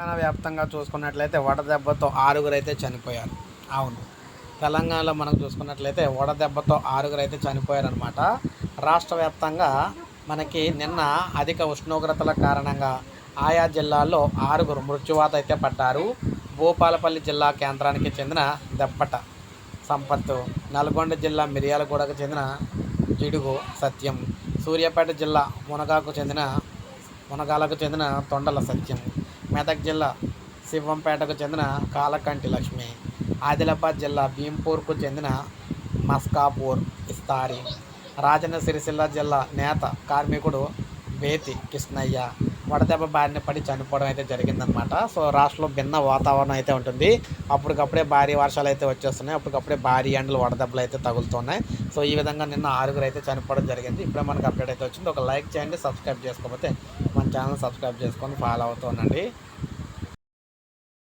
తెలంగాణ వ్యాప్తంగా చూసుకున్నట్లయితే వడదెబ్బతో ఆరుగురు అయితే చనిపోయారు. అవును. తెలంగాణలో మనం చూసుకున్నట్లయితే వడదెబ్బతో ఆరుగురు అయితే చనిపోయారనమాట రాష్ట్ర వ్యాప్తంగా మనకి నిన్న అధిక ఉష్ణోగ్రతల కారణంగా ఆయా జిల్లాల్లో ఆరుగురు మృత్యువాత అయితే పడ్డారు. భూపాలపల్లి జిల్లా కేంద్రానికి చెందిన దెబ్బట సంపత్ నల్గొండ జిల్లా మిర్యాలగూడకు చెందిన జిడుగు సత్యం సూర్యాపేట జిల్లా మునగాకు చెందిన మునగాలకు చెందిన తొండల సత్యం. మెదక్ జిల్లా శివంపేటకు చెందిన కాలకంటి లక్ష్మి ఆదిలాబాద్ జిల్లా భీంపూర్కు చెందిన మస్కాపూర్ ఇస్తారి రాజన్న సిరిసిల్ల జిల్లా నేత కార్మికుడు బేతి కృష్ణయ్య. వడదెబ్బ బారిన పడి చనిపోవడం అయితే జరిగిందనమాట సో రాష్ట్రంలో భిన్న వాతావరణం అయితే ఉంటుంది. అప్పటికప్పుడే భారీ వర్షాలు అయితే వచ్చేస్తున్నాయి. అప్పటికప్పుడే భారీ ఎండలు వడదెబ్బలు అయితే తగులుతున్నాయి. సో ఈ విధంగా నిన్న ఆరుగురు అయితే చనిపోవడం జరిగింది. ఇప్పుడే మనకు అప్డేట్ అయితే వచ్చింది. ఒక లైక్ చేయండి సబ్స్క్రైబ్ చేసుకోకపోతే మన ఛానల్ సబ్స్క్రైబ్ చేసుకొని ఫాలో అవుతూ ఉండండి.